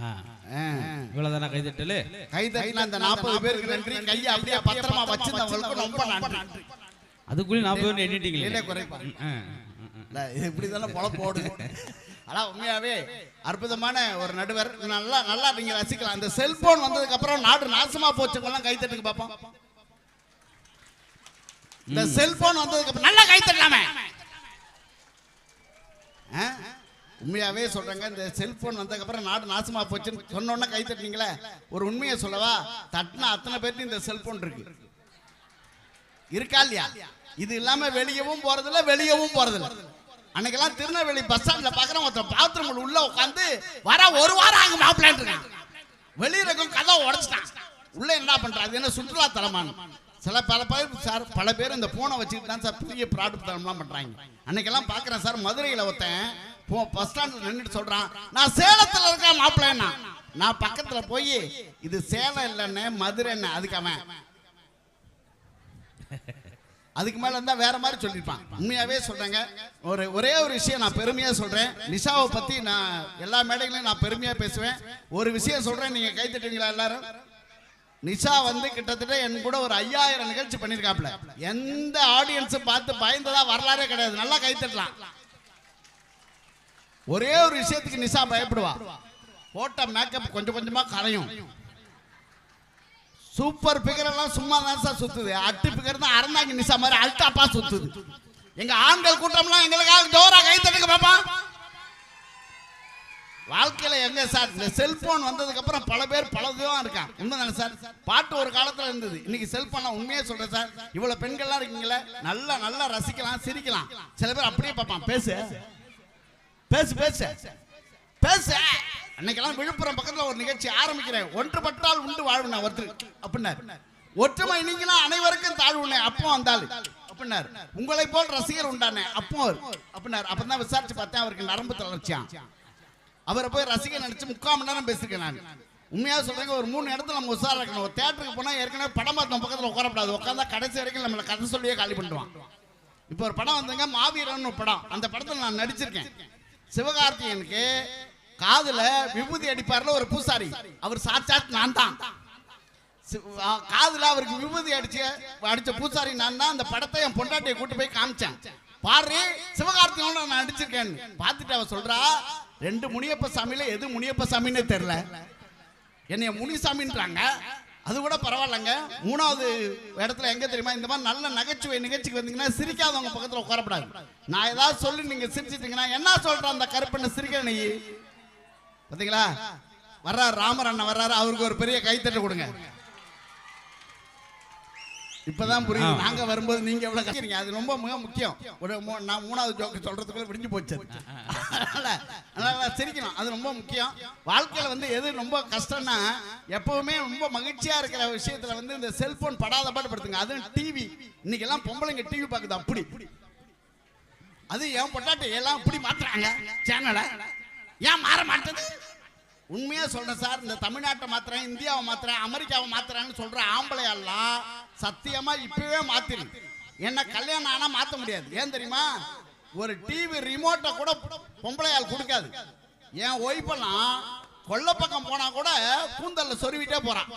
ஆ. ஆ. இவ்வளவுதானா கை தட்டலு கை தட்டின அந்த நாற்பது பேருக்கு நன்றி. கையை அப்படியே பத்திரமா வச்சிருந்தவங்களுக்கு ரொம்ப நன்றி. அதுக்குள்ளே நாற்பது பேர் எண்ணிட்டீங்களே? இல்லை குறைப்பா இப்படி தானே பொழப்பு ஓடுது ஆனா உண்மையாவே அற்புதமான ஒரு நடுவர். நல்லா நல்லா நீங்க ரசிக்கலாம். அந்த செல்போன் வந்ததுக்கு அப்புறம் நாடு நாசமா போச்சுங்கெல்லாம் கை தட்டுங்க பாப்போம். இந்த செல்போன் வந்ததுக்கு அப்புறம் நல்லா கை தட்டலாமே ஆ? உண்மையாவே சொல்றேங்க இந்த செல்போன் வந்ததுக்கு அப்புறம் நாடு நாசமா போச்சுன்னு சொன்னோன்னே கை தட்டினீங்களே. ஒரு உண்மையை சொல்லவா? தட்டின அத்தனை பேருக்கு இந்த செல்போன் இருக்கு. இருக்கா இல்லையா? இது இல்லாம வெளியவும் போறதில்ல வெளியவும் போறதில்ல. அன்னைக்கெல்லாம் திருநெல்வேலி பஸ் ஸ்டாண்ட்ல பாக்குறேன் ஒருத்தன் பாத்ரூம் உள்ள உட்காந்து வர ஒரு வாரம் அங்க மாப்பிள்ளைன்னு இருக்கான். வெளியில இருக்கும் கதவை உடைச்சிட்டான். உள்ள என்ன பண்றான்? அது என்ன சுற்றுலா தலமான சில பல பேர் சார் பல பேர் இந்த போனை வச்சுக்கிட்டு தான் சார் பெரிய ப்ராடக்ட் தரம்லாம் பண்றாங்க. அன்னைக்கெல்லாம் பாக்குறேன் சார் மதுரையில ஒருத்தன் போ பஸ் ஸ்டாண்ட்ல நின்றுட்டு சொல்றான் நான் சேலத்துல இருக்கேன் மாப்பிள்ளைன்னா. நான் பக்கத்துல போய் இது சேலம் இல்லைன்னு மதுரைன்னு அதுக்கு அவன் அதுக்கு மேல இருந்தா வேற மாதிரி சொல்லிருப்பான் உண்மையாவே சொல்றேங்க. ஒரு ஒரே ஒரு விஷயம் நான் பெருமையா சொல்றேன். நிஷாவை பத்தி நான் எல்லா மேடைகளையும் நான் பெருமையா பேசுவேன். ஒரு விஷயம் சொல்றேன் நீங்க கை தட்டுவீங்களா எல்லாரும்? நிஷா வந்து கிட்டத்தட்ட என் கூட ஒரு ஐயாயிரம் நிகழ்ச்சி பண்ணிருக்காப்ல எந்த ஆடியன்ஸும் பார்த்து பயந்ததா வரலாறே கிடையாது. நல்லா கை தட்டலாம். ஒரே ஒரு விஷயத்துக்கு நிஷா பயப்படுவா. போட்ட மேக்கப் கொஞ்சம் கொஞ்சமா கரையும். சூப்பர் பிகர் எல்லாம் சும்மா தான் சார் சுத்துது. அட்டு பிகர் தான் அறந்தாங்க நிசா மாதிரி அல்டாப்பா சுத்துது. எங்க ஆண்கள் கூட்டம்லாம் எங்களுக்காக ஜோரா கை தட்டுங்க பாப்பா. வாழ்க்கையில எங்க சார் இந்த செல்போன் வந்ததுக்கு அப்புறம் பல பேர் பல விதமா இருக்கான் உண்மைதானே சார் பாட்டு ஒரு காலத்துல இருந்தது. இன்னைக்கு செல்போன் உண்மையே சொல்றேன் சார் இவ்வளவு பெண்கள்லாம் இருக்கீங்களே நல்லா நல்லா ரசிக்கலாம் சிரிக்கலாம். சில பேர் அப்படியே பார்ப்பான். பேசு. பேசு பேசு. பேசு. அன்னைக்கெல்லாம் விழுப்புரம் பக்கத்துல ஒரு நிகழ்ச்சி ஆரம்பிக்கிறேன். ஒன்றுபட்டால் உண்டு வாழ்வுனா ஒருத்தர் அப்படின்னாரு. ஒற்றுமை நீங்களா அனைவருக்கும் தாழ்வுனே அப்போ வந்தாள் அப்படின்னாரு. உங்களை போல் ரசிகர் உண்டானே. அப்போ அவர். அப்படின்னாரு. அப்பதான் விசாரிச்சு பார்த்தேன். அவருக்கு நரம்பு தளர்ச்சியான் அவரை போய் ரசிகர் நினைச்சு முக்கால் மணி நேரம் பேசிருக்கேன் நான். உண்மையா சொல்றேங்க ஒரு மூணு இடத்துல நம்ம உசாரம் இருக்கணும் ஒரு தேட்டருக்கு போனா ஏற்கனவே படம் பார்த்தோம் பக்கத்துல உட்காரப்படாது உட்காந்தா கடைசி வரைக்கும் நம்மளை கதை சொல்லியே காலி பண்ணுவான் இப்போ ஒரு படம் வந்தங்க மாவீரன் ஒரு படம். அந்த படத்துல நான் நடிச்சிருக்கேன். சிவகார்த்திகேயனுக்கு காதுல விபூதி அடிப்பார்ல ஒரு பூசாரி. அவர் சாட்சாத் நான் தான். காதுல அவருக்கு விபூதி அடிச்சு அடிச்ச பூசாரி நான் தான். அந்த படத்தை என் பொண்டாட்டியை கூட்டு போய் காமிச்சேன். பாரு சிவகார்த்திகேயனோட நான் அடிச்சிருக்கேன் பார்த்துட்டு அவ சொல்றா ரெண்டு முனியப்ப சாமியில எது முனியப்ப சாமின்னு தெரியல. என்னைய முனிசாமின்றாங்க. அது கூட பரவாயில்லங்க. மூணாவது இடத்துல எங்க தெரியுமா? இந்த மாதிரி நல்ல நகைச்சுவை நிகழ்ச்சிக்கு வந்தீங்கன்னா சிரிக்காதவங்க பக்கத்துல உட்காரப்படாது. நான் ஏதாவது சொல்லி நீங்க சிரிச்சிட்டீங்கன்னா என்ன சொல்ற அந்த கருப்பண்ண சிரிக்கிற நீ? பாத்தீங்களா? வர்றாரு ராமர் அண்ணன் வர்றாரு. அவருக்கு ஒரு பெரிய கைத்தட்டு கொடுங்க. இப்பதான் புரியுது. நாங்க வரும்போது நீங்க எவ்வளவு கஷ்டீங்க அது ரொம்ப மிக முக்கியம். ஒரு நான் மூணாவது ஜோக்கு சொல்றதுக்குள்ள விடிஞ்சு போச்சு அது. அதனால அதனால சிரிக்கணும். அது ரொம்ப முக்கியம். வாழ்க்கையில வந்து எது ரொம்ப கஷ்டம்னா எப்பவுமே ரொம்ப மகிழ்ச்சியா இருக்கிற விஷயத்துல வந்து இந்த செல்போன் படாத பாடு படுத்துங்க. அதுவும் டிவி இன்னைக்கு எல்லாம் பொம்பளைங்க டிவி பார்க்குது. அப்படி. அது ஏன் பொட்டாட்டி எல்லாம் இப்படி மாத்துறாங்க. சேனலை. ஏன் மாற மாட்டேது? உண்மையா சொல்றேன் சார் இந்த தமிழ்நாட்டை மாத்துறேன் இந்தியாவை மாத்துறேன் அமெரிக்காவை மாத்துறேன்னு சொல்ற ஆம்பளை எல்லாம் சத்தியமா இப்பவே மாத்திரு. என்ன கல்யாணம் ஆனா மாத்த முடியாது. ஏன் தெரியுமா? ஒரு டிவி ரிமோட்டை கூட பொம்பளையால் கொடுக்காது. என் ஒய்ஃபெல்லாம் கொள்ள பக்கம் போனா கூட கூந்தல்ல சொருவிட்டே போறான்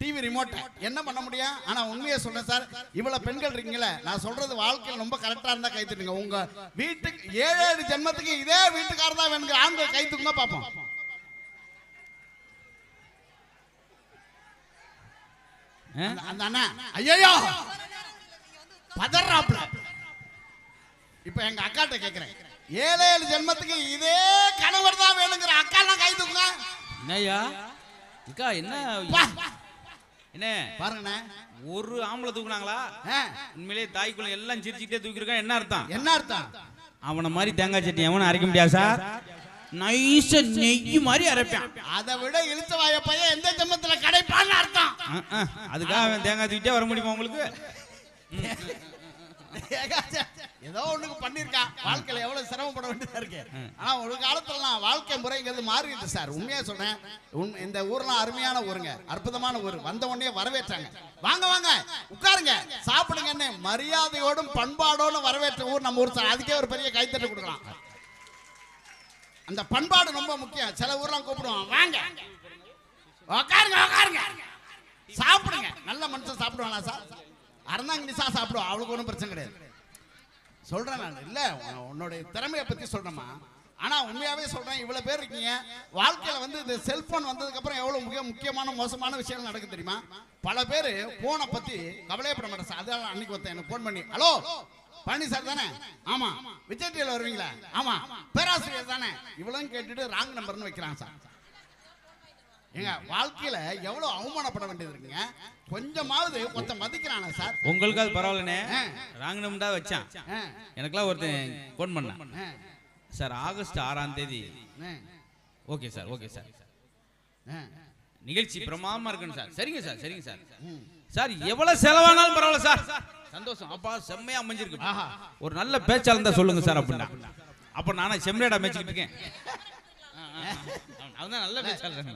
டிவி ரிமோட்டை என்ன பண்ண முடியும்? ஆனா உண்மையை சொன்னேன் சார் இவ்வளவு பெண்கள் இருக்கீங்களே நான் சொல்றது வாழ்க்கையில் ரொம்ப கரெக்டா இருந்தா கைத்துட்டுங்க. உங்கள் உங்க வீட்டுக்கு ஏழு ஏழு ஜென்மத்துக்கு இதே வீட்டுக்காரர் தான் வேணுங்க ஆண்கள் கை தூக்குங்க பார்ப்போம் அந்த- அண்ணா. ஐயோ பதறாப்ல. இப்ப எங்க அக்காட்ட கேக்குறேன். ஏழு ஏழு ஜென்மத்துக்கு இதே கணவர் தான் வேணுங்கிற அக்கா எல்லாம் கை தூக்குங்க. என்னய்யா? அக்கா என்ன. என்ன? பாருங்கண்ணே. ஒரு ஆம்பளை தூக்குனாங்களா? ஆ, உண்மையிலேயே தாய்க்குள்ள எல்லாம் சிரிச்சுக்கிட்டே தூக்கிருக்கான் என்ன அர்த்தம்? என்ன அர்த்தம்? அவனை மாதிரி தேங்காய் சட்னி எவனும் அரைக்க முடியாது சார்? நைஸா நெய் மாதிரி அரைப்பான். அதை விட இழுச்ச வாய பையன் எந்த ஜென்மத்துல கிடைப்பான்னு அர்த்தம். அதுக்காக அவன் தேங்காய் தூக்கிட்டே வர முடியுமா உங்களுக்கு? ஏதோ ஒண்ணுக்கு பண்ணிருக்கான் வாழ்க்கையில எவ்வளவு சிரமப்பட வேண்டியதா இருக்கு. ஆனா ஒரு காலத்துலலாம் வாழ்க்கை முறைங்கிறது மாறிடுச்சு சார். உண்மையா சொல்றேன். இந்த ஊர்லாம் அருமையான ஊருங்க. அற்புதமான ஊர். வந்த உடனே வரவேற்றாங்க. வாங்க வாங்க. உட்காருங்க. சாப்பிடுங்கன்னு மரியாதையோடும் பண்பாடோடும் வரவேற்ற ஊர் நம்ம ஊர் அதுக்கே ஒரு பெரிய கைத்தட்டு கொடுக்கலாம். அந்த பண்பாடு ரொம்ப முக்கியம். சில ஊர்லாம் கூப்பிடுவான் வாங்க. உக்காருங்க உக்காருங்க. சாப்பிடுங்க. நல்ல மனுஷன் சாப்பிடுவானா சார் அறந்தாங்க நிசா சாப்பிடுவோம் அவளுக்கு ஒன்றும் பிரச்சனை கிடையாது. சொல்கிறேன் நான். இல்லை உன்னுடைய திறமையை பற்றி சொல்கிறேம்மா ஆனால் உண்மையாகவே சொல்கிறேன் இவ்வளோ பேர் இருக்கீங்க. வாழ்க்கையில் வந்து இந்த செல்ஃபோன் வந்ததுக்கப்புறம் எவ்வளோ மிக முக்கியமான மோசமான விஷயங்கள் நடக்கு தெரியுமா? பல பேர் ஃபோனை பற்றி கவலையப்பட மாட்டேன் சார் அதான் அன்னைக்கு ஒருத்தன் எனக்கு ஃபோன் பண்ணி ஹலோ பழனி சார் தானே? ஆமா. விஜய் டிவில வருவீங்களா? ஆமா. பேராசிரியர் தானே? இவ்வளவு கேட்டுட்டு ராங் நம்பர்னு வைக்கிறாங்க சார். ஏங்க வாழ்க்கையில எவ்வளவு அவமானப்பட வேண்டியது இருக்குங்க? கொஞ்சமாவது ஒருத்தன் மதிக்கிறானா சார். உங்களுக்கு அது பரவாயில்லண்ணே. ஆ. ராங்கனம் தான் வச்சான். ஆ, எனக்கெல்லாம் ஒருத்தன் ஃபோன் பண்ணான் ஆ, சார் ஆகஸ்ட் ஆறாம் தேதி. Okay sir okay sir. நிகழ்ச்சி பிரமாதமா இருக்குன்னு சார். சரிங்க சார் சரிங்க சார். சார் எவ்வளவு செலவானாலும் பரவாயில்ல சார். சந்தோஷம். அப்பா செம்மையா அமைஞ்சிருக்கு. ஆஹா. ஒரு நல்ல பேச்சாளர் இருந்தா சொல்லுங்க சார் அப்படின்னா. அப்ப நானே செம்மறியாடா மேய்ச்சிக்கிட்டு இருக்கேன். அவன் நல்ல பேச்சாளர்.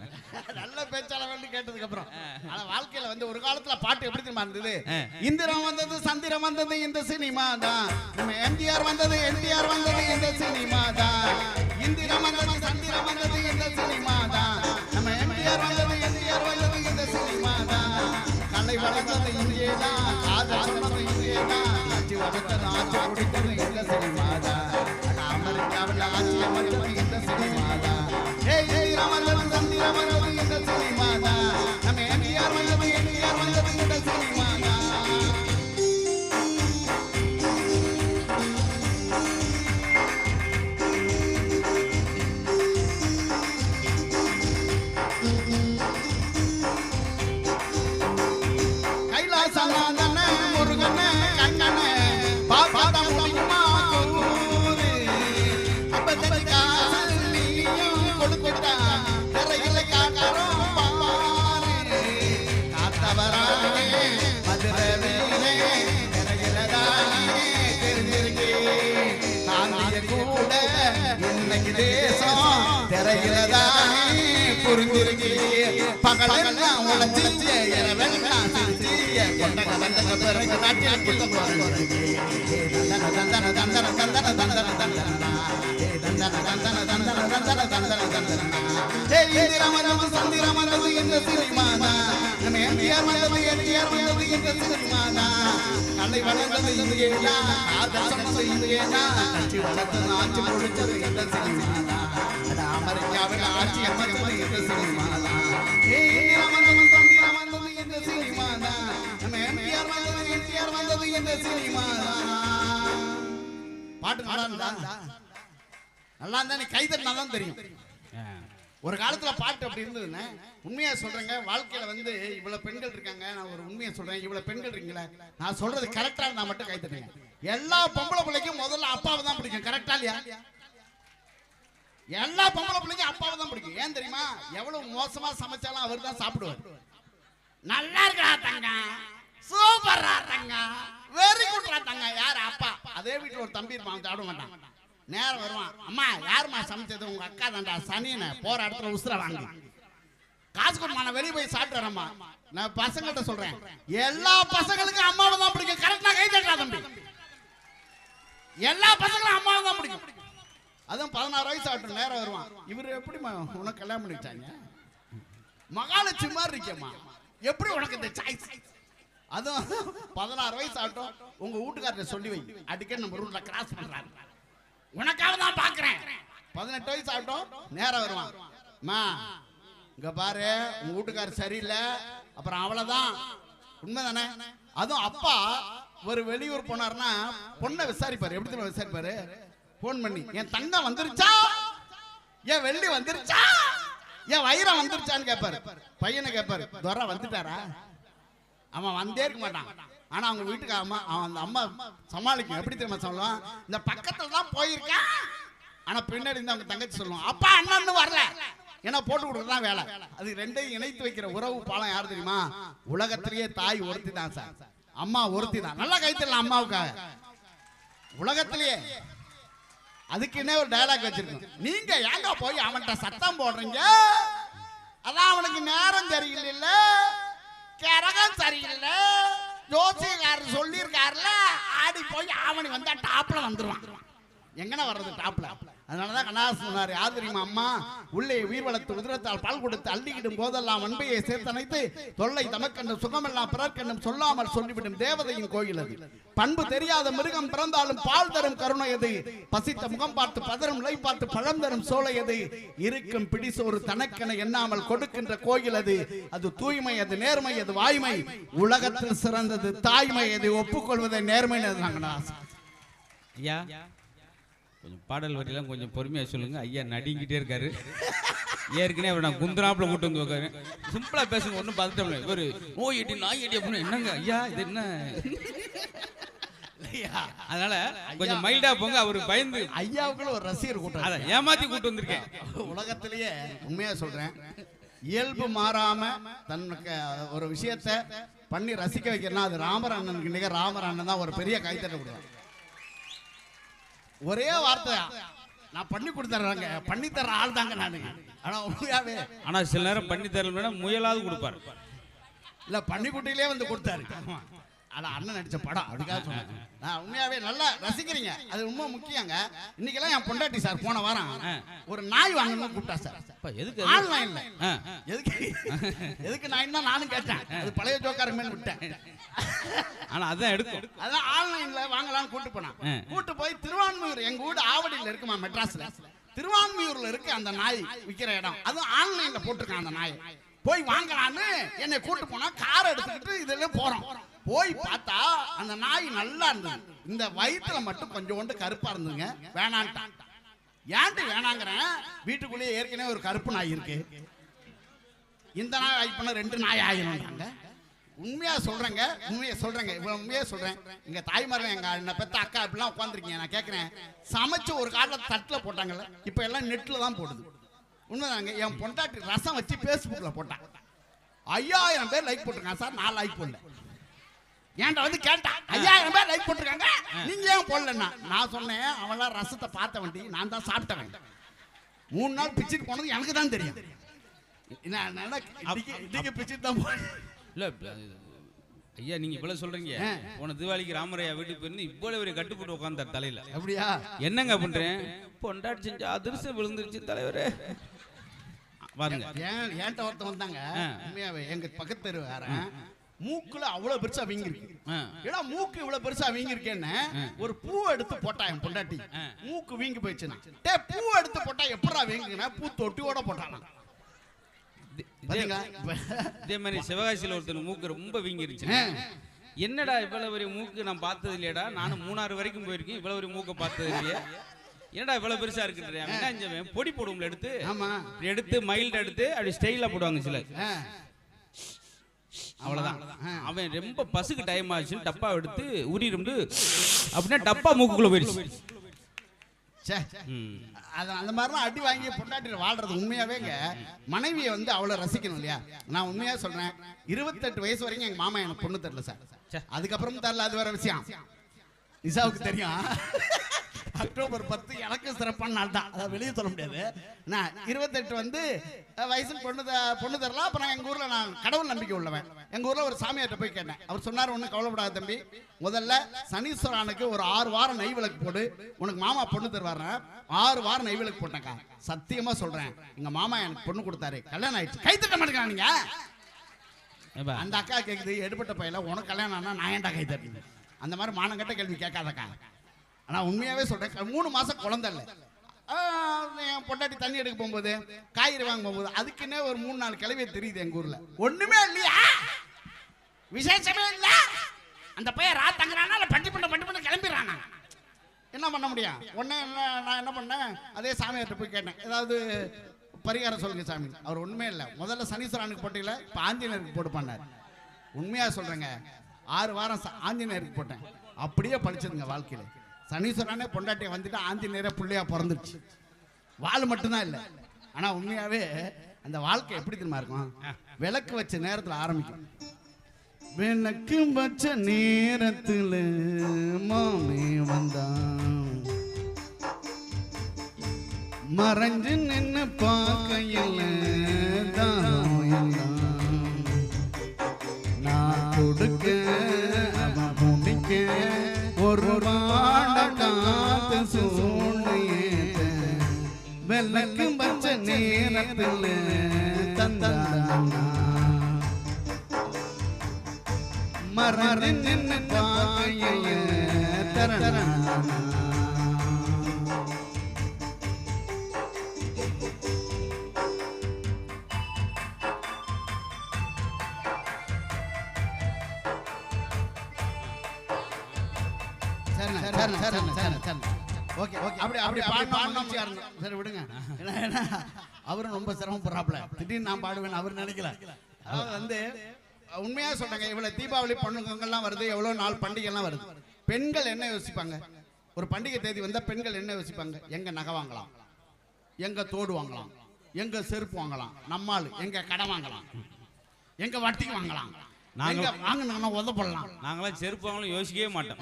நல்ல பேச்சாளர் கேட்டதுக்கு அப்புறம் ஆனா வாழ்க்கையில வந்து ஒரு காலத்துல பாட்டு எப்படி தெரியுமா இருந்தது. இந்திரம் வந்தது சந்திரம் வந்தது இந்த சினிமா தான். நம்ம எம்ஜிஆர் வந்தது என்டிஆர் வந்தது இந்த சினிமா தான். இந்திரம் வந்தது சந்திரம் வந்தது இந்த சினிமா தான். நம்ம எம்ஜிஆர் வந்தது அமெரிக்காவில் ஆட்சி அமர்ந்தது இந்த சினிமா ஏய் இந்திரம் இந்த சினிமா இன்னைக்கு தேசம் திரையிலதானே புரிஞ்சிருக்கே பகலெல்லாம் உழைச்சி கொண்டக வளர்ந்தது இங்கேனா இங்கேனா கட்சி வளர்த்தது ஆட்சி முடிச்சது இந்த சினிமானா அட அமெரிக்காவில் ஆட்சி இந்த ஏ இந்திரம் வந்தது சந்திரம் வந்தது இந்த இந்த சினிமானா பாட்டு நல்லா இருந்தா? நல்லா இருந்தா நீ கைதட்டினா தான் தெரியும். ஒரு காலத்துல பாட்டு அப்படி இருந்ததுன்னு உண்மையா சொல்றேங்க வாழ்க்கையில வந்து இவ்வளவு பெண்கள் இருக்காங்க நான் ஒரு உண்மையா சொல்றேன் இவ்வளவு பெண்கள் இருக்கீங்களா நான் சொல்றது கரெக்டா இருந்தா மட்டும் கை தட்டுங்க. எல்லா பொம்பளை பிள்ளைக்கும் முதல்ல அப்பாவை தான் பிடிக்கும் கரெக்டா இல்லையா? எல்லா பொம்பளை பிள்ளைக்கும் அப்பாவை தான் பிடிக்கும். ஏன் தெரியுமா? எவ்வளவு மோசமா சமைச்சாலும் அவர் தான் சாப்பிடுவார். நல்லா இருக்கா தங்க சூப்பரா தங்க வெரி குட்ரா தங்க யார் அப்பா? அதே வீட்டில் ஒரு தம்பி இருப்பான் அவன் சாப்பிட மாட்டான். நேரம் வருவான். அம்மா யாரும்மா சமைச்சது? உங்க அக்கா தான்டா சனின்னு போற இடத்துல உசுர வாங்கி. காசு கொடுமா நான் வெளியே போய் சாப்பிட்டுறேம்மா நான் பசங்கள்ட்ட சொல்றேன். எல்லா பசங்களுக்கும் அம்மாவை தான் பிடிக்கும். கரெக்டா கை தட்டா தம்பி. எல்லா பசங்களும் அம்மாவை தான் பிடிக்கும். அதுவும் பதினாறு வயசு ஆகட்டும் நேரம் வருவான். இவர் எப்படிம்மா உனக்கு கல்யாணம் பண்ணிட்டாங்க மகாலட்சுமி மாதிரி இருக்கேம்மா. எப்படி உனக்கு இந்த சாய்ஸ் அதுவும் பதினாறு வயசு ஆகட்டும் உங்க வீட்டுக்காரர் சொல்லி வை. அடிக்கடி நம்ம ரூட்ல கிராஸ் பண்றாரு உனக்காக தான் பாக்குறேன். பதினெட்டு வயசு ஆகட்டும் நேரம் வருவான். மா இங்க பாரு உங்க வீட்டுக்காரர் சரியில்லை அப்புறம் அவ்வளவுதான். உண்மைதானே? அதுவும் அப்பா ஒரு வெளியூர் போனாருன்னா பொண்ணை விசாரிப்பாரு. எப்படி தெரியுமா விசாரிப்பாரு? போன் பண்ணி என் தங்கம் வந்துருச்சா? என் வெள்ளி வந்துருச்சா? என் வைரம் வந்துருச்சான்னு கேட்பாரு. பையனை கேட்பாரு துரை வந்துட்டாரா? அவன் வந்தே இருக்க மாட்டான். ஆனா அவங்க வீட்டுக்கு அம்மா அவன் அந்த அம்மா சமாளிக்கும். எப்படி தெரியுமா சொல்லுவான்? இந்த பக்கத்துல தான் போயிருக்கான். ஆனா பின்னாடி இருந்து அவங்க தங்கச்சி சொல்லுவான் அப்பா அண்ணன் வரல. ஏன்னா போட்டு கொடுக்குறதான் வேலை. அது ரெண்டையும் இணைத்து வைக்கிற உறவு பாலம் யார் தெரியுமா? உலகத்திலேயே தாய் ஒருத்தி தான் சார். அம்மா ஒருத்தி தான் நல்லா கைத்தரலாம் அம்மாவுக்காக. உலகத்திலேயே. அதுக்குன்னே ஒரு டயலாக் வச்சிருக்கோம் நீங்க ஏங்க போய் அவன்கிட்ட சத்தம் போடுறீங்க? அதான் அவனுக்கு நேரம் சரியில்லை கிரகம் சரியில்லை. ஜோசியக்காரர் சொல்லியிருக்காருல ஆடி போய் அவனி வந்தா டாப்ல வந்துருவான். எங்கன்னா வர்றது டாப்ல அதனாலதான் கண்ணாசு சொன்னார் யார் தெரியுமா அம்மா உள்ளே உயிர் வளர்த்து உதிரத்தால் பால் கொடுத்து அள்ளிக்கிடும் போதெல்லாம் அன்பையை சேர்த்தனைத்து தொல்லை தமக்கண்ணும் சுகமெல்லாம் பிறர்க்கண்ணும் சொல்லாமல் சொல்லிவிடும் தேவதையின் கோயில் அது. பண்பு தெரியாத மிருகம் பிறந்தாலும் பால் தரும் கருணை எது? பசித்த முகம் பார்த்து பதரும் லை பார்த்து பழம் தரும் சோலை எது? இருக்கும் பிடிசோறு தனக்கென எண்ணாமல் கொடுக்கின்ற கோயில் அது. அது தூய்மை அது நேர்மை அது வாய்மை. உலகத்தில் சிறந்தது தாய்மை அது ஒப்புக்கொள்வதை நேர்மை கண்ணாசன் ஐயா கொஞ்சம் பாடல் வரியெல்லாம் கொஞ்சம் பொறுமையா சொல்லுங்க. ஐயா நடிங்கிட்டே இருக்காரு. ஏற்கனவே அவர் நான் குந்தராப்புல கூட்டு வந்து உட்காரு சிம்பிளா பேசுங்க ஒன்றும் பதட்டம் இல்லை. ஒரு நோய் எட்டி நாய் எட்டி அப்படின்னு. என்னங்க ஐயா இது என்ன? அதனால கொஞ்சம் மைல்டா போங்க அவரு பயந்து. ஐயாவுக்குள்ள ஒரு ரசிகர் கூட்டம் அதை ஏமாத்தி கூட்டு வந்திருக்கேன். உலகத்திலேயே உண்மையா சொல்றேன் இயல்பு மாறாம தன்னுக்கு ஒரு விஷயத்த பண்ணி ரசிக்க வைக்கிறனா அது ராமர் அண்ணனுக்கு ராமர் அண்ணன் தான் ஒரு பெரிய கைத்தட்ட கொடுத்தார் ஒரே வார்த்தை நான் பண்ணி கொடுத்துட்றேங்க பண்ணி தர்ற ஆள் தாங்க நானு. ஆனா உண்மையாவே. ஆனா சில நேரம் பண்ணி தரலன்னா முயலாவது கொடுப்பாரு. இல்ல பன்னிக்குட்டியிலே வந்து கொடுத்தாரு. ஆனா அண்ணன் நடிச்ச படம். அதுக்காக சொன்னேன். நான் உண்மையாவே நல்லா ரசிக்கிறீங்க. அது ரொம்ப முக்கியங்க. இன்னைக்கெல்லாம் என் பொண்டாட்டி சார் போன வாரம். ஒரு நாய் வாங்கணும்னு கூப்பிட்டா சார். எதுக்கு? அது? ஆள் நாய் இல்ல. ஆ. எதுக்கு? எதுக்கு நாய் தான் நானும் கேட்டேன். அது பழைய ஜோக்காரமே விட்டேன். ஆனா அதான் எடுக்கும். அதான் ஆன்லைன்ல வாங்கலாம்னு கூட்டு போனான். கூட்டு போய் திருவான்மையூர் எங்க வீடு ஆவடியில இருக்குமா மெட்ராஸ்ல? திருவான்மையூர்ல இருக்கு அந்த நாய் விக்கிற இடம். அதுவும் ஆன்லைன்ல போட்டிருக்கான் அந்த நாய். போய் வாங்கலான்னு என்னை கூட்டு போனா கார் எடுத்துக்கிட்டு இதுல போறோம். போய் பார்த்தா அந்த நாய் நல்லா இருந்தது. இந்த வயிற்றுல மட்டும் கொஞ்சோண்டு கருப்பா இருந்துங்க வேணான்ட்டான். ஏன்ட்டு வேணாங்கிறேன் வீட்டுக்குள்ளேயே ஏற்கனவே ஒரு கருப்பு நாய் இருக்கு. இந்த நாய் ஆகி பண்ண ரெண்டு நாய் ஆகினாங்க உண்மையா சொல்றேங்க உண்மையை சொல்றேங்க இவ்வளவு உண்மையா சொல்றேன். எங்க தாய்மார்கள் எங்க என்ன பெத்த அக்கா இப்படிலாம் உட்காந்துருக்கீங்க நான் கேட்கறேன் சமைச்சு ஒரு காலத்துல தட்டுல போட்டாங்கல்ல இப்ப எல்லாம் நெட்ல தான் போடுது. உண்மைதாங்க என் பொண்டாட்டி ரசம் வச்சு பேஸ்புக்ல போட்டான் ஐயாயிரம் பேர் லைக் போட்டிருக்காங்க. சார் நான் லைக் போடல. ஏன்டா வந்து கேட்டான் ஐயாயிரம் பேர் லைக் போட்டிருக்காங்க. நீங்க ஏன் போடலன்னா? நான் சொன்னேன் அவன்லாம் ரசத்தை பார்த்த வண்டி நான் தான் சாப்பிட்டவன் மூணு நாள் பிச்சுட்டு போனது எனக்கு தான் தெரியும். இடிக்க பிச்சுட்டு தான் போனேன் இல்ல ஐயா நீங்க இவ்வளவு சொல்றீங்க. போன தீபாவளிக்கு ராமரையா வீட்டுக்கு போயிருந்து இவ்வளவு ஒரு கட்டுப்பட்டு உட்காந்தார் தலையில. அப்படியா? என்னங்க பண்றேன்? பொண்டாட்டி செஞ்ச அதிர்ஷ்டம் விழுந்துருச்சு தலைவரே. பாருங்க ஏன் ஏன்ட்ட ஒருத்தன் வந்தாங்க. உண்மையாவே எங்க பக்கத்து தெரு வேற. மூக்குல அவ்வளவு பெருசா வீங்கிருக்கு. ஏடா மூக்கு இவ்வளவு பெருசா வீங்கிருக்கேன்னு ஒரு பூ எடுத்து போட்டா என் பொண்டாட்டி. மூக்கு வீங்கி போயிடுச்சுன்னா. டே பூ எடுத்து போட்டா எப்படா வீங்குனா பூ தொட்டியோட போட்டானா. இதே- மாதிரி சிவகாசியில ஒருத்தர் மூக்கு ரொம்ப வீங்கிருச்சு. என்னடா இவ்வளவு பெரிய மூக்கு நான் பார்த்தது இல்லையடா நானும் மூணாறு வரைக்கும் போயிருக்கேன் இவ்வளவு பெரிய மூக்க பார்த்தது இல்லையே என்னடா இவ்வளவு பெருசா செஞ்சவன்? பொடி போடுவோம்ல எடுத்து. எடுத்து மைல்டு எடுத்து அப்படி ஸ்டைலா போடுவாங்க சிலர். ஆ. அவன் ரொம்ப பசுக்கு டைம் ஆச்சுன்னு டப்பா எடுத்து உரிருந்து அப்படின்னா டப்பா மூக்குக்குள்ள போயிடுச்சு. அது அந்த மாதிரிலாம் அடி வாங்கி பொண்டாட்டியில் வாழ்றது உண்மையாவேங்க மனைவியை வந்து அவ்வளோ ரசிக்கணும் இல்லையா? நான் உண்மையா சொல்றேன். இருபத்தெட்டு வயசு வரைக்கும் எங்க மாமா எனக்கு பொண்ணு தரல சார். ச்சே. அதுக்கப்புறம் தரல அது வேற விஷயம். நிசாவுக்கு தெரியும். அக்டோபர் பத்து எனக்கு சிறப்பான நாள் தான். அதை வெளியே சொல்ல முடியாது. நான் இருபத்தெட்டு வந்து வயசுக்கு பொண்ணு பொண்ணு தரலாம். அப்போ நான் எங்கள் ஊரில் நான் கடவுள் நம்பிக்கை உள்ளவன். எங்கள் ஊரில் ஒரு சாமியார்ட்ட போய் கேட்டேன். அவர் சொன்னார் ஒன்றும் கவலைப்படாத தம்பி. முதல்ல சனீஸ்வரனுக்கு ஒரு ஆறு வாரம் நெய் விளக்கு போடு. உனக்கு மாமா பொண்ணு தருவாரு ஆறு வாரம் நெய் விளக்கு போட்டேன்க்கா. சத்தியமா சொல்றேன். எங்க மாமா எனக்கு பொண்ணு கொடுத்தாரு. கல்யாணம் ஆயிடுச்சு. கை தட்ட மாட்டேங்கிறான் அந்த அக்கா கேக்குது எடுபட்ட பையல உனக்கு கல்யாணம் ஆனா நான் ஏன்டா கை தட்டுங்க அந்த மாதிரி மானங்கட்ட கேள்வி கேட்காதக்கா. ஆனா உண்மையாவே சொல்றேன் மூணு மாசம் குழந்தை இல்லை. என் பொட்டாட்டி தண்ணி எடுக்க போகும்போது காய்கறி வாங்க போகும்போது அதுக்குன்னே ஒரு மூணு நாலு கிளவியை தெரியுது எங்க ஊர்ல. ஒண்ணுமே இல்லையா? விசேஷமே இல்ல? அந்த பையன் ராத்தங்கிறானா இல்ல பட்டி பண்ண பட்டி பண்ண கிளம்பிடுறானா? என்ன பண்ண முடியும்? உடனே என்ன- நான் என்ன பண்ணேன்? அதே சாமியார்ட்ட போய் கேட்டேன். ஏதாவது பரிகாரம் சொல்லுங்க சாமி. அவர் ஒண்ணுமே இல்லை. முதல்ல சனீஸ்வரனுக்கு போட்டியில இப்போ ஆஞ்சநேயருக்கு போட்டு பண்ணார். உண்மையா சொல்றேங்க. ஆறு வாரம் ஆஞ்சநேயருக்கு போட்டேன். அப்படியே பழிச்சதுங்க வாழ்க்கையில. சனீஸ்வரனே பொண்டாட்டியை வந்துட்டு ஆஞ்சநேயரே பிள்ளையா பிறந்துருச்சு. வாழ் மட்டும்தான் இல்லை. ஆனா உண்மையாவே அந்த வாழ்க்கை எப்படி தெரியுமா இருக்கும்? விளக்கு வச்ச நேரத்துல ஆரம்பிக்கும். விளக்கு வச்ச நேரத்துல மாமே வந்தான். மறைஞ்சு நின்னு பார்க்கையில எல்லாம். நான் கொடுக்க கண்ணனுக்கு பச்சை நேரத்தில் தந்தானா? மரண நின்று பாயில் தரணா சரண சரண சரண சரண ஓகே ஓகே. அப்படி அப்படி மகிழ்ச்சியா சரி விடுங்க. ஏன்னா, அவரும் ரொம்ப சிரமப்படுறாப்புல. திடீர்னு நான் பாடுவேன் அவர் நினைக்கல. அதாவது வந்து உண்மையா சொல்றேங்க இவ்வளவு தீபாவளி பண்டிகைகள்லாம் வருது எவ்வளவு நாள் பண்டிகைலாம் வருது. பெண்கள் என்ன யோசிப்பாங்க? ஒரு பண்டிகை தேதி வந்தா பெண்கள் என்ன யோசிப்பாங்க? எங்க நகை வாங்கலாம். எங்க தோடு வாங்கலாம். எங்க செருப்பு வாங்கலாம். நம்மால் எங்க கடை வாங்கலாம். எங்க வட்டிக்கு வாங்கலாம். நாங்க- எங்க வாங்கினா உதப்படலாம். நாங்களாம் செருப்பாங்களும் யோசிக்கவே மாட்டோம்.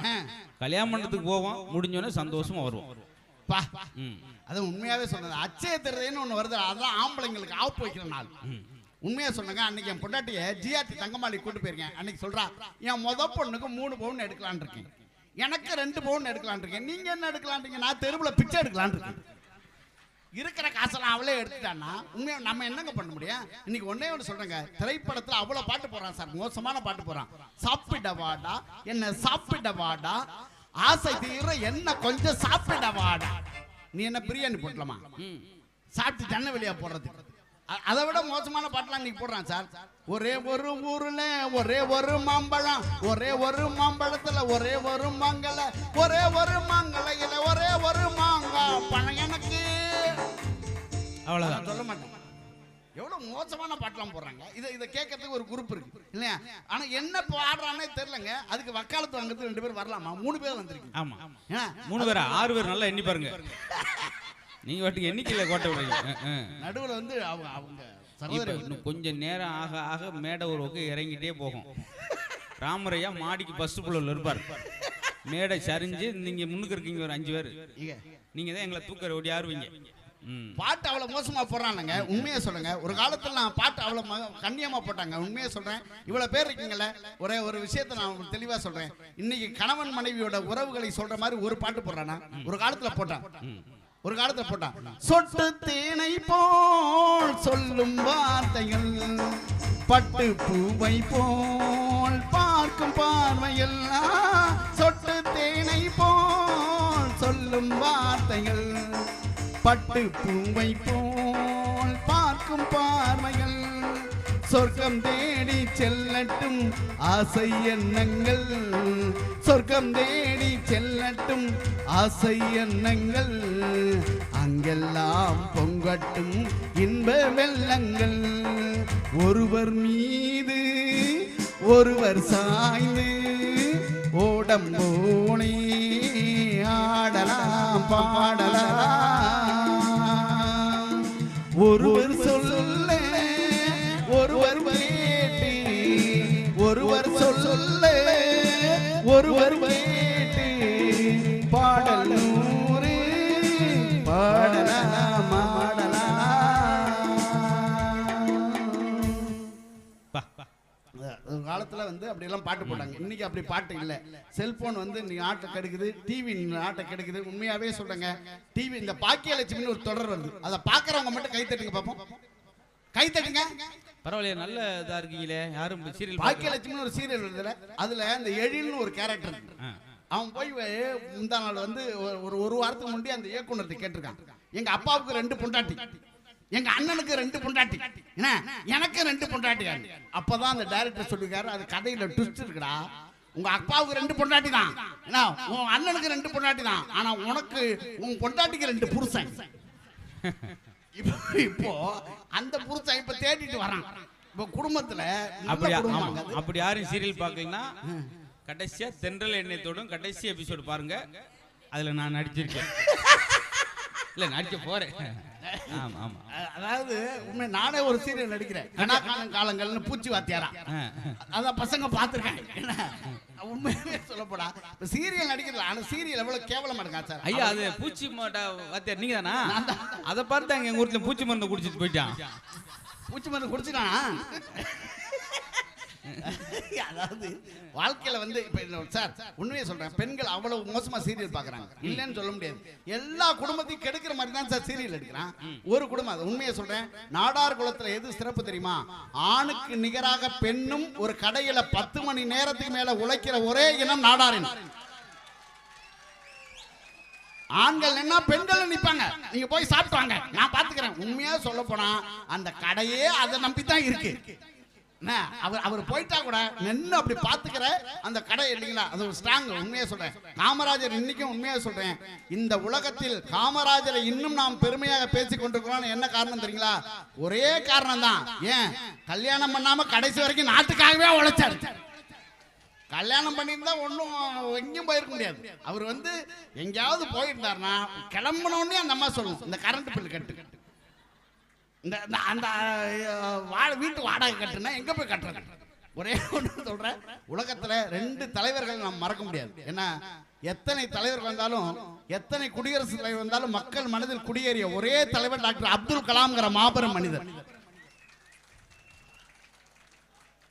கல்யாண மண்டபத்துக்கு போவோம் முடிஞ்சோடனே சந்தோஷமா வருவோம். அது உண்மையாவே சொன்னது. அச்சய திருதைன்னு ஒண்ணு வருது. அதான் ஆம்பளைங்களுக்கு ஆப்பு வைக்கிற நாள். உண்மையா சொன்னாங்க அன்னைக்கு என் பொண்டாட்டிய ஜிஆர்டி தங்கமாளி கூட்டு போயிருக்கேன். அன்னைக்கு சொல்றா என் முத பொண்ணுக்கு மூணு பவுன் எடுக்கலான் இருக்கேன். எனக்கு ரெண்டு பவுன் எடுக்கலான் இருக்கேன். நீங்க என்ன எடுக்கலான் நான் தெருவுல பிச்சை எடுக்கலான் இருக்கேன். இருக்கிற காசெல்லாம் அவளே எடுத்துட்டான்னா உண்மையா நம்ம என்னங்க பண்ண முடியும்? இன்னைக்கு ஒன்னே ஒன்று சொல்றேங்க. திரைப்படத்துல அவ்வளவு பாட்டு போறான் சார். மோசமான பாட்டு போறான் சாப்பிட வாடா என்ன சாப்பிட வாடா ஆசை தீர என்ன கொஞ்சம் சாப்பிட வாடா நீ என்ன பிரியாணி போட்டலாமா? சாப்பிட்டு ஜன்ன வெளியா போடுறது அதை விட மோசமான பாட்டுலாம் நீ போடுறான் சார். ஒரே ஒரு ஊர்ல ஒரே ஒரு மாம்பழம் ஒரே ஒரு மாம்பழத்துல ஒரே ஒரு மாங்கல ஒரே ஒரு மாங்கலையில ஒரே ஒரு மாங்காய். பழம் எனக்கு அவ்வளவுதான். நான் சொல்ல மாட்டேன். எவ்வளவு மோசமான பாட்டெல்லாம் போடுறாங்க. இதை இதை கேட்கறதுக்கு ஒரு குரூப் இருக்கு. இல்லையா? ஆனா என்ன பாடுறானே தெரியலங்க. அதுக்கு வக்காலத்து வாங்குறதுக்கு ரெண்டு பேர் வரலாமா? மூணு பேர் வந்திருக்கீங்க ஆமா. ஏன்னா, மூணு பேரா? ஆறு பேர் நல்லா எண்ணி பாருங்க. நீங்க வாட்டுக்கு எண்ணிக்கையில கோட்டை விடுறீங்க. நடுவுல வந்து அவங்க அவங்க இன்னும் கொஞ்சம் நேரம் ஆக ஆக மேடை ஒரு பக்கம் இறங்கிட்டே போகும். ராமரையா மாடிக்கு ஃபர்ஸ்ட் புள்ள இருப்பார் மேடை சரிஞ்சு நீங்க முன்னுக்கு இருக்கீங்க ஒரு அஞ்சு பேர். நீங்க தான் எங்களை தூக்கற ஓடி ஆறுவீங்க. பாட்டு அவ்வளவு மோசமா போடுறானுங்க. உண்மையை சொல்லுங்க. ஒரு காலத்துல நான் பாட்டு அவ்வளவு ம- கண்ணியமா போட்டாங்க. உண்மையை சொல்றேன். இவ்வளவு பேர் இருக்கீங்கல்ல ஒரே ஒரு விஷயத்தை நான் உங்களுக்கு தெளிவா சொல்றேன். இன்னைக்கு கணவன் மனைவியோட உறவுகளை சொல்ற மாதிரி ஒரு பாட்டு போடுறானா? ஒரு காலத்துல போட்டான். ஒரு காலத்துல போட்டான். சொட்டு தேனை போல் சொல்லும் வார்த்தைகள் பட்டு பூவை போல் பார்க்கும் பார்வையெல்லாம் சொட்டு தேனை போல் சொல்லும் வார்த்தைகள். பட்டு பூவை போல் பார்க்கும் பார்வைகள் சொர்க்கம் தேடி செல்லட்டும் ஆசை எண்ணங்கள். சொர்க்கம் தேடி செல்லட்டும் ஆசை எண்ணங்கள். அங்கெல்லாம் பொங்கட்டும் இன்ப வெள்ளங்கள். ஒருவர் மீது ஒருவர் சாய்ந்து ஓடம் போனே. ஆடலாம் பாடலாம். ஒருவர் சொல்ல ஒருவர் கேட்டு ஒருவர் சொல்ல ஒருவர் கேட்டு வந்து அப்படி எல்லாம் பாட்டு போட்டாங்க. இன்னைக்கு அப்படி பாட்டு இல்ல. செல்போன் வந்து நீ ஆட்டை கெடுக்குது டிவி ஆட்டை கெடுக்குது. உண்மையாவே சொல்றேங்க டிவி இந்த பாக்கியலட்சுமின்னு ஒரு தொடர் வருது. அதை பாக்குறவங்க மட்டும் கை தட்டுங்க பாப்போம். கை தட்டுங்க. பரவாயில்லையே நல்ல இதா இருக்கீங்களே. யாரும் சீரியல் பாக்கியலட்சுமின்னு ஒரு சீரியல் வருதுல அதுல அந்த எழில்னு ஒரு கேரக்டர் அவன் போய் முந்தா நாள் வந்து ஒரு- ஒரு வாரத்துக்கு முன்னாடி அந்த இயக்குனர்கிட்ட கேட்டிருக்கான். எங்க அப்பாவுக்கு ரெண்டு பொண்டாட்டி. எங்க அண்ணனுக்கு ரெண்டு பொண்டாட்டி. என்ன? எனக்கு ரெண்டு பொண்டாட்டி அப்பதான் அந்த டைரக்டர் சொல்லிருக்காரு அது கதையில ட்விஸ்ட் இருக்குடா. உங்க அப்பாவுக்கு ரெண்டு பொண்டாட்டி தான். என்ன? உன் அண்ணனுக்கு ரெண்டு பொண்டாட்டி தான். ஆனா உனக்கு உன் பொண்டாட்டிக்கு ரெண்டு புருஷன். இப்போ இப்போ அந்த புருஷன் இப்ப தேடிட்டு வரான். இப்போ குடும்பத்துல அப்படி. அப்படி யாரும் சீரியல் பார்க்கலன்னா கடைசியா தென்றல் எண்ணெயத்தோடும் கடைசி எபிசோடு பாருங்க. அதுல நான் நடிச்சிருக்கேன். இல்ல நடிக்க போறேன். அதாவது உண்மை நானே ஒரு சீரியல் நடிக்கிறேன். கணக்காலம் காலங்கள்னு பூச்சி வாத்தியாரா. அதான் பசங்க பார்த்துருக்காங்க. என்ன? உண்மையாவே சொல்லப்படா இப்ப சீரியல் நடிக்கிறது ஆனா சீரியல் எவ்வளவு கேவலமா இருக்கா சார்? ஐயா அது பூச்சி மாட்டா வாத்தியார் நீங்க தானா. அதை பார்த்து அங்க எங்க ஊர்ல பூச்சி மருந்து குடிச்சிட்டு போயிட்டான். பூச்சி மருந்து குடிச்சிட்டான்? அதாவது வாழ்க்கையில வந்து இப்ப சார் உண்மையை சொல்றேன். பெண்கள் அவ்வளவு மோசமா சீரியல் பாக்குறாங்க இல்லைன்னு சொல்ல முடியாது. எல்லா குடும்பத்தையும் கெடுக்கிற மாதிரி தான் சார் சீரியல் எடுக்கிறான். ஒரு குடும்பம் அது உண்மையை சொல்றேன். நாடார் குளத்துல எது சிறப்பு தெரியுமா? ஆணுக்கு நிகராக பெண்ணும் ஒரு கடையில பத்து மணி நேரத்துக்கு மேல உழைக்கிற ஒரே இனம் நாடாரின். ஆண்கள் என்ன பெண்கள் நிப்பாங்க. நீங்க போய் சாப்பிட்டு வாங்க. நான் பாத்துக்கிறேன். உண்மையா சொல்ல போனா அந்த கடையே அதை நம்பி தான் இருக்கு. அவர் அவர் போயிட்டா கூட நின்று அப்படி பாத்துக்கிற அந்த கடை இல்லைங்களா? அது ஒரு ஸ்ட்ராங் உண்மையா சொல்றேன். காமராஜர் இன்னைக்கும் உண்மையா சொல்றேன். இந்த உலகத்தில் காமராஜரை இன்னும் நாம் பெருமையாக பேசி கொண்டிருக்கிறோம் என்ன காரணம் தெரியுங்களா? ஒரே காரணம் தான் ஏன்? கல்யாணம் பண்ணாம கடைசி வரைக்கும் நாட்டுக்காகவே உழைச்சாரு. கல்யாணம் பண்ணியிருந்தா ஒன்றும் எங்கேயும் போயிருக்க முடியாது. அவர் வந்து எங்கேயாவது போயிருந்தாருன்னா கிளம்பின அந்த அம்மா சொல்லும் இந்த கரண்ட் பில் கட்டு கட்டு. இந்த- அந்த அஹ், வீட்டு வாடகை கட்டுனா எங்க போய் கட்டுறது? ஒரே ஒன்று சொல்றேன். உலகத்துல ரெண்டு தலைவர்கள் நாம் மறக்க முடியாது. ஏன்னா எத்தனை தலைவர்கள் வந்தாலும் எத்தனை குடியரசுத் தலைவர் வந்தாலும் மக்கள் மனதில் குடியேறிய ஒரே தலைவர் டாக்டர் அப்துல் கலாம்ங்கிற மாபெரும் மனிதர்.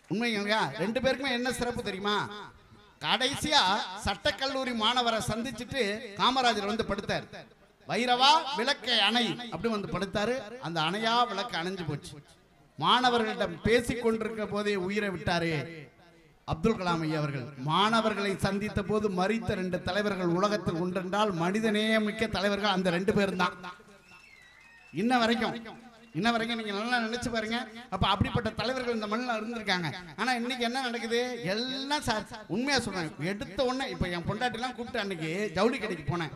உண்மைங்க ரெண்டு பேருக்குமே என்ன சிறப்பு தெரியுமா? கடைசியா சட்டக்கல்லூரி மாணவரை சந்திச்சுட்டு காமராஜர் வந்து படுத்தார். வைரவா விளக்கை அணை அப்படி வந்து படுத்தாரு. அந்த அணையா விளக்கு அணைஞ்சு போச்சு. மாணவர்களிடம் பேசிக் கொண்டிருக்க போதே உயிரை விட்டாரே. அப்துல் கலாம் ஐயா அவர்கள் மாணவர்களை சந்தித்த போது மறித்த ரெண்டு தலைவர்கள் உலகத்தில் உண்டென்றால் மனிதநேயமிக்க தலைவர்கள் அந்த ரெண்டு பேரும் தான் இன்ன வரைக்கும் இன்ன வரைக்கும் நீங்க நல்லா நினைச்சு பாருங்க. அப்ப அப்படிப்பட்ட தலைவர்கள் இந்த மண்ணில் இருந்திருக்காங்க. ஆனா இன்னைக்கு என்ன நடக்குது? எல்லாம் சார் உண்மையா சொல்றேன். எடுத்த உடனே இப்ப என் பொண்டாட்டி எல்லாம் கூப்பிட்டு அன்னைக்கு ஜவுளி கடைக்கு போனேன்.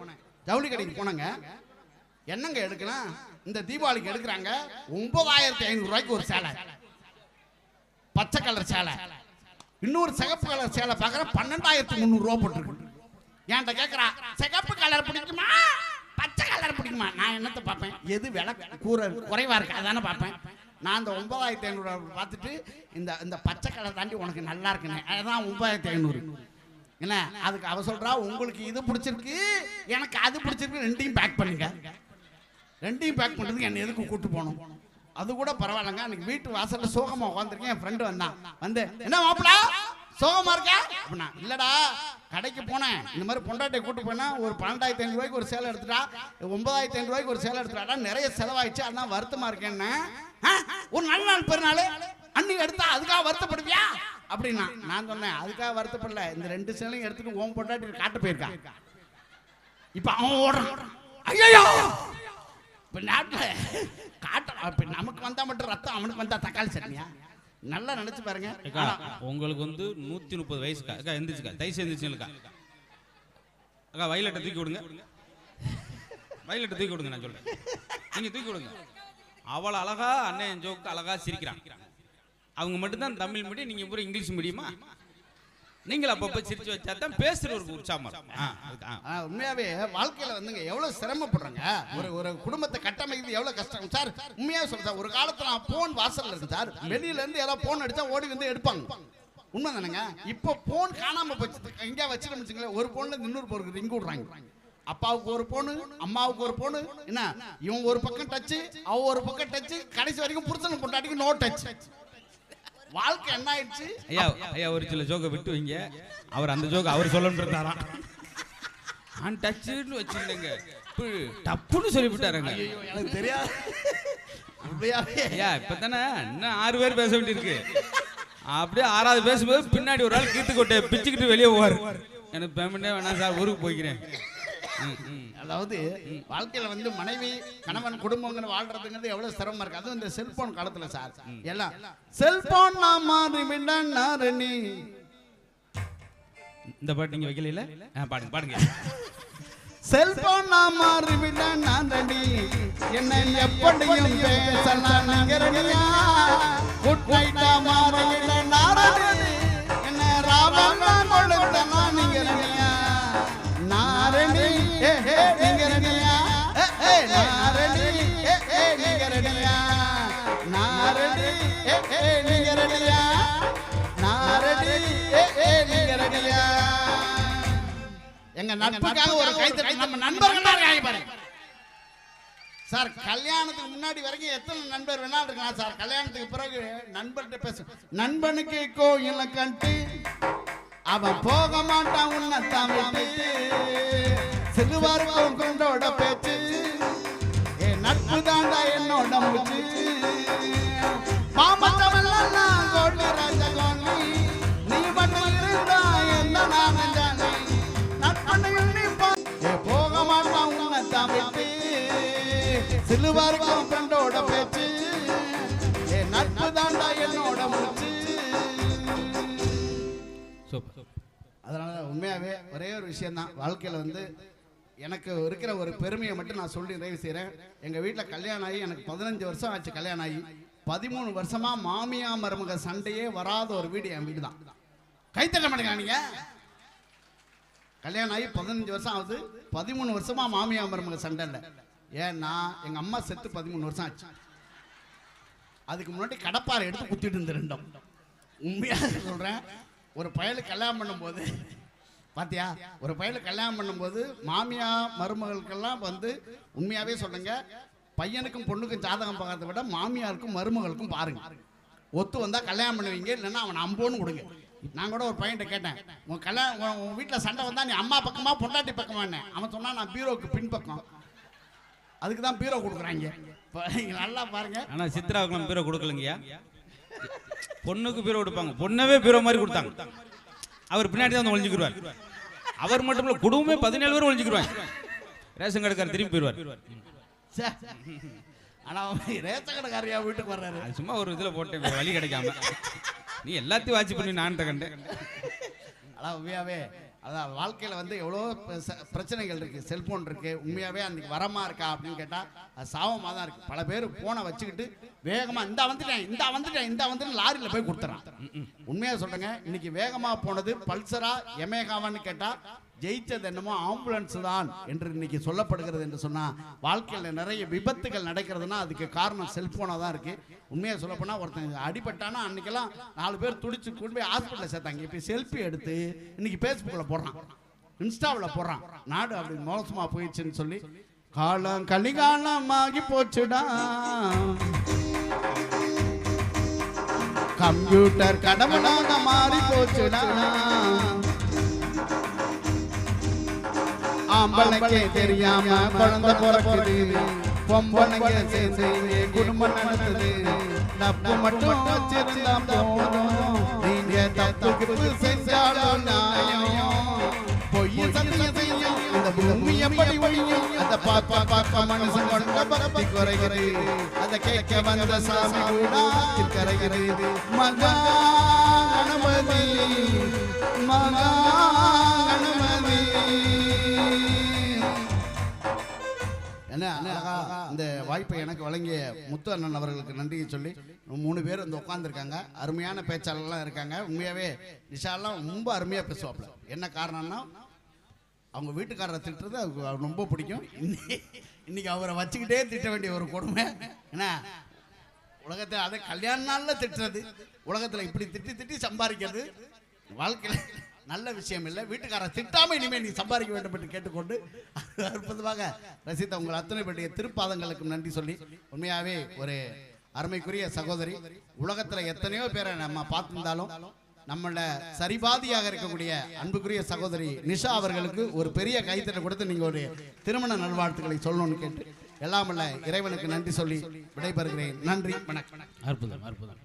ஜவுளி கடைக்கு போனாங்க. என்னங்க எடுக்கலாம் இந்த தீபாவளிக்கு எடுக்கிறாங்க. ஒன்பதாயிரத்தி ஐநூறு ரூபாய்க்கு ஒரு சேலை. பச்சை கலர் சேலை. இன்னொரு சிகப்பு கலர் சேலை பார்க்குறேன். பன்னெண்டாயிரத்தி முந்நூறு ரூபா போட்டுருக்கு. என்கிட்ட கேட்குறா சிகப்பு கலர் பிடிக்குமா? பச்சை கலர் பிடிக்குமா? நான் என்னத்தை பார்ப்பேன்? எது விலை கூற குறைவா இருக்கு? அதானே பார்ப்பேன். நான் அந்த ஒன்பதாயிரத்தி ஐநூறு பார்த்துட்டு இந்த இந்த பச்சை கலர் தாண்டி உனக்கு நல்லா இருக்குண்ணே அதுதான் ஒன்பதாயிரத்தி ஐநூறு. என்ன? அதுக்கு அவ சொல்றா உங்களுக்கு இது பிடிச்சிருக்கு எனக்கு அது பிடிச்சிருக்கு ரெண்டையும் பேக் பண்ணுங்க. ரெண்டையும் பேக் பண்ணுறதுக்கு என்னை எதுக்கு கூட்டு போகணும்? அது கூட பரவாயில்லங்க அன்னைக்கு வீட்டு வாசல்ல சோகமா உட்காந்துருக்கேன் என் ஃப்ரெண்டு வந்தான். வந்து என்ன மாப்பிளா சோகமா இருக்கா? அப்படின்னா இல்லடா கடைக்கு போனேன். இந்த மாதிரி பொண்டாட்டை கூட்டு போனா ஒரு பன்னெண்டாயிரத்தி ஐநூறு ரூபாய்க்கு ஒரு சேலை எடுத்துட்டா ஒன்பதாயிரத்தி ஐநூறு ரூபாய்க்கு ஒரு சேலை எடுத்துட்டாடா நிறைய செலவாயிடுச்சு அதான் வருத்தமா இருக்கேன்னு. ஒரு நல்ல நாள் பெருநாள் அன்னைக்கு எடுத்தா அதுக்காக வருத்தப்படுவியா? அப்படின்னா நான் சொன்னேன் அதுக்காக வருத்தப்படல. இந்த ரெண்டு சேலையும் எடுத்துட்டு உன் பொண்டாட்டி காட்ட போயிருக்கான் இப்ப அவன் ஓடுறான். ஐயோ இப்ப நாட்டுல காட்ட இப்ப நமக்கு வந்தா மட்டும் ரத்தம் அவனுக்கு வந்தா தக்காளி சட்னியா? நல்லா நினைச்சு பாருங்க. உங்களுக்கு வந்து நூத்தி முப்பது வயசுக்கா? அக்கா எந்திரிச்சுக்கா. தைச்சு எந்திரிச்சுக்கா அக்கா வயலட்டை தூக்கி விடுங்க. வயலட்டை தூக்கி விடுங்க நான் சொல்றேன். நீங்க தூக்கி விடுங்க. அவள அழகா அண்ணன் ஜோக்கு அழகா சிரிக்கிறான். அவங்க மட்டும்தான் தமிழ் மீடியம் நீங்க பூரா இங்கிலீஷ் மீடியமா? நீங்கள் அப்பப்ப சிரிச்சு வச்சா தான் பேசுற ஒரு உற்சாகமா உண்மையாவே வாழ்க்கையில வந்துங்க எவ்வளவு சிரமப்படுறாங்க. ஒரு ஒரு குடும்பத்தை கட்டமைக்கிறது எவ்வளவு கஷ்டம். சார் உண்மையா சொல்றேன் சார் ஒரு காலத்துல நான் போன் வாசல்ல இருக்கு சார். வெளியில இருந்து ஏதாவது போன் அடிச்சா ஓடி வந்து எடுப்பாங்க. உண்மை தானேங்க? இப்போ போன் காணாம போச்சு. எங்கேயா வச்சுட்டு வச்சுங்களேன் ஒரு போன்ல இன்னொரு போருக்கு ரிங் விடுறாங்க. அப்பாவுக்கு ஒரு போனு அம்மாவுக்கு ஒரு போனு என்ன? இவங்க ஒரு பக்கம் டச்சு அவ ஒரு பக்கம் டச்சு கடைசி வரைக்கும் புருஷனுக்கு கொண்டாட்டிக்கு நோ டச் வாழ்க்கை என்ன ஆயிடுச்சு? ஐயா ஐயா ஒரு சில ஜோக்கை விட்டு வைங்க. அவர் அந்த ஜோக் அவர் சொல்லணும் இருந்தாராம் நான் டச்சுன்னு வச்சிருந்தேங்க. டப்புன்னு சொல்லி விட்டாருங்க. எனக்கு தெரியாது. ஐயா இப்பதானே இன்னும் ஆறு பேர் பேச வேண்டியிருக்கு. அப்படியே ஆறாவது பேசும்போது பின்னாடி ஒரு ஆள் கீத்து கொட்டை பிச்சுக்கிட்டு வெளியே போவார். எனக்கு பேமெண்டே வேணாம் சார் ஊருக்கு போய்க்கிறேன். அதாவது வாழ்க்கையில வந்து மனைவி கணவன் குடும்பங்கிற வாழ்றதுங்கிறது எவ்வளவு சிரமமா இருக்கு. அதுவும் இந்த செல்போன் காலத்துல சார். எல்லாம் செல்போன் நான் மாறி நீ? இந்த பாட்டு நீங்க வைக்கல பாடுங்க பாடுங்க. செல்போன் நான் மாறி நீ? என்னை எப்படியும் பேசலாம் எங்க நட்புக்காக ஒரு கைத்தறி நம்ம நண்பர்களா இருக்காங்க பாருங்க. சார் கல்யாணத்துக்கு முன்னாடி வரைக்கும் எத்தனை நண்பர் வேணாலும் இருக்கலாம் சார். கல்யாணத்துக்கு பிறகு நண்பர்கிட்ட பேச. நண்பனுக்கு கோயில கண்டு அவன் போக மாட்டான் உன்னைத்தான் விட்டு. சிறுவாருக்கும் கொண்டோட பேச்சு ஏ நட்பு தாண்டா என்னோட மூச்சு. மாமத்தவெல்லாம் விட்டு சிலுவாருக்கும் ஃப்ரெண்டோட பேச்சு ஏ நட்பு தாண்டா என்னோட சூப்பர். அதனால உண்மையாவே ஒரே ஒரு விஷயம்தான். வாழ்க்கையில வந்து எனக்கு இருக்கிற ஒரு பெருமையை மட்டும் நான் சொல்லி நிறைவு செய்கிறேன் எங்கள் வீட்டில் கல்யாணம் ஆகி எனக்கு பதினஞ்சு வருஷம் ஆச்சு கல்யாணம் ஆகி. பதிமூணு வருஷமா மாமியா மருமக சண்டையே வராத ஒரு வீடு என் வீடு தான் கைத்தட்ட மாட்டேங்க நீங்க? கல்யாணம் ஆகி பதினஞ்சு வருஷம் ஆகுது. பதிமூணு வருஷமா மாமியா மருமக சண்டை இல்லை. ஏன்னா எங்க அம்மா செத்து பதிமூணு வருஷம் ஆச்சு. அதுக்கு முன்னாடி கடப்பாறை எடுத்து குத்திட்டு இருந்த ரெண்டும். உண்மையாக சொல்றேன். ஒரு பயலுக்கு கல்யாணம் பண்ணும்போது பாத்தியா? ஒரு பயலுக்கு கல்யாணம் பண்ணும்போது மாமியா மருமகளுக்கெல்லாம் வந்து உண்மையாவே சொல்லுங்க பையனுக்கும் பொண்ணுக்கும் ஜாதகம் பார்க்கறத விட மாமியாருக்கும் மருமகளுக்கும் பாருங்க. ஒத்து வந்தா கல்யாணம் பண்ணுவீங்க இல்லைன்னா அவன் அம்போன்னு கொடுங்க நான் கூட ஒரு பையன்கிட்ட கேட்டேன் உன் கல்யாணம் உன் வீட்டில் சண்டை வந்தா நீ அம்மா பக்கமா பொண்டாட்டி பக்கமான்னு. அவன் சொன்னா நான் பீரோவுக்கு பின்பக்கம். அதுக்கு தான் பீரோ கொடுக்குறாங்க. நல்லா பாருங்க. ஆனா சித்ராவுக்கு பீரோ கொடுக்கலங்கய்யா? பொண்ணுக்கு பீரோ கொடுப்பாங்க. பொண்ணவே பீரோ மாதிரி கொடுத்தாங்க. அவர் பின்னாடி தான் வந்து ஒளிஞ்சுக்கிடுவார் அவர் மட்டும் இல்ல குடும்பமே பதினேழு பேர் ஒளிஞ்சுக்கிடுவாங்க ரேஷன் கடைக்காரர் திரும்பி போயிடுவார். சே. ஆனா அவன் ரேஷன் கடைக்காரியா வீட்டுக்கு வர்றாரு. சும்மா ஒரு இதுல போட்டேன் வேற வழி கிடைக்காம. நீ எல்லாத்தையும் வாட்சி பண்ணி நான் கண்டேன். அதான் உண்மையாவே. அதான் வாழ்க்கையில வந்து எவ்வளோ பிரச்ச- பிரச்சனைகள் இருக்கு. செல்போன் இருக்கு. உண்மையாவே அன்னைக்கு வரமா இருக்கா அப்படின்னு கேட்டா அது சாபமா தான் இருக்கு. பல பேர் போனை வச்சுக்கிட்டு வேகமா இந்த வந்துட்டேன் இந்த வந்துட்டேன் இந்த வந்துட்டேன் லாரியில போய் கொடுத்துறான். உண்மையா சொல்றேங்க இன்னைக்கு வேகமா போனது பல்சரா எமேகாவான்னு கேட்டா ஜெயிச்சது என்னமோ ஆம்புலன்ஸ் தான் என்று இன்னைக்கு சொல்லப்படுகிறது என்று சொன்னால் வாழ்க்கையில் நிறைய விபத்துகள் நடக்கிறதுனா அதுக்கு காரணம் செல்ஃபோனாக தான் இருக்குது உண்மையாக சொல்லப்போனால் ஒருத்தன் அடிபட்டானா அன்னைக்கெல்லாம் நாலு பேர் துடிச்சு கொண்டு போய் ஹாஸ்பிட்டலில் சேர்த்தாங்க. இப்போ செல்ஃபி எடுத்து இன்னைக்கு ஃபேஸ்புக்கில் போடுறான். இன்ஸ்டாவில் போடுறான். நாடு அப்படி மோசமாக போயிடுச்சுன்னு சொல்லி காலம் கலிகாலமாகி போச்சுடா. கம்ப்யூட்டர் கடமடாக மாறி போச்சுடா. ஆம்பளைக்கே தெரியாம குழந்தை பிறக்குது. பொம்பளைங்க சேர்ந்து குடும்பம் நடத்துது. தப்பு மட்டும் வச்சிருந்தா போதும். நீங்க தப்பு செஞ்சாலும் நியாயம். பொய் சத்தியம் செய்யும். அந்த பூமி எப்படி ஒழியும் அந்த பாப்பா பாப்பா மனசு கொண்ட பக்தி குறைகிறது அந்த கேட்க வந்த சாமி கூட கரைகிறது மகா கணபதி மகா கணபதி. இந்த வாய்ப்பை எனக்கு வழங்கிய முத்து அண்ணன் அவர்களுக்கு நன்றியை சொல்லி மூணு பேர் வந்து உட்காந்துருக்காங்க அருமையான பேச்சாளர்லாம் இருக்காங்க. உண்மையாகவே நிஷாலாம் ரொம்ப அருமையாக பேசுவாப்பில். என்ன காரணம்னா அவங்க வீட்டுக்காரரை திட்டுறது அவருக்கு ரொம்ப பிடிக்கும். இன்னி- இன்னைக்கு அவரை வச்சுக்கிட்டே திட்ட வேண்டிய ஒரு கொடுமை. என்ன? உலகத்தில் அதை கல்யாண நாளில் திட்டுறது. உலகத்தில் இப்படி திட்டி திட்டி சம்பாதிக்கிறது. வாழ்க்கையில் நல்ல விஷயம் இல்லை. வீட்டுக்காரரை திட்டாமல் இனிமேல் நீ சம்பாதிக்க வேண்டும் என்று கேட்டுக்கொண்டு அற்புதமாக ரசித்த உங்கள் அத்தனை பேருடைய திருப்பாதங்களுக்கும் நன்றி சொல்லி உண்மையாகவே ஒரு அருமைக்குரிய சகோதரி உலகத்தில் எத்தனையோ பேரை நம்ம பார்த்திருந்தாலும் நம்மள சரிபாதியாக இருக்கக்கூடிய அன்புக்குரிய சகோதரி நிஷா அவர்களுக்கு ஒரு பெரிய கைத்தட்டை கொடுத்து நீங்கள் ஒரு திருமண நல்வாழ்த்துக்களை சொல்லணும்னு கேட்டு எல்லாமல்ல இறைவனுக்கு நன்றி சொல்லி விடைபெறுகிறேன். நன்றி வணக்கம். அற்புதம் அற்புதம்.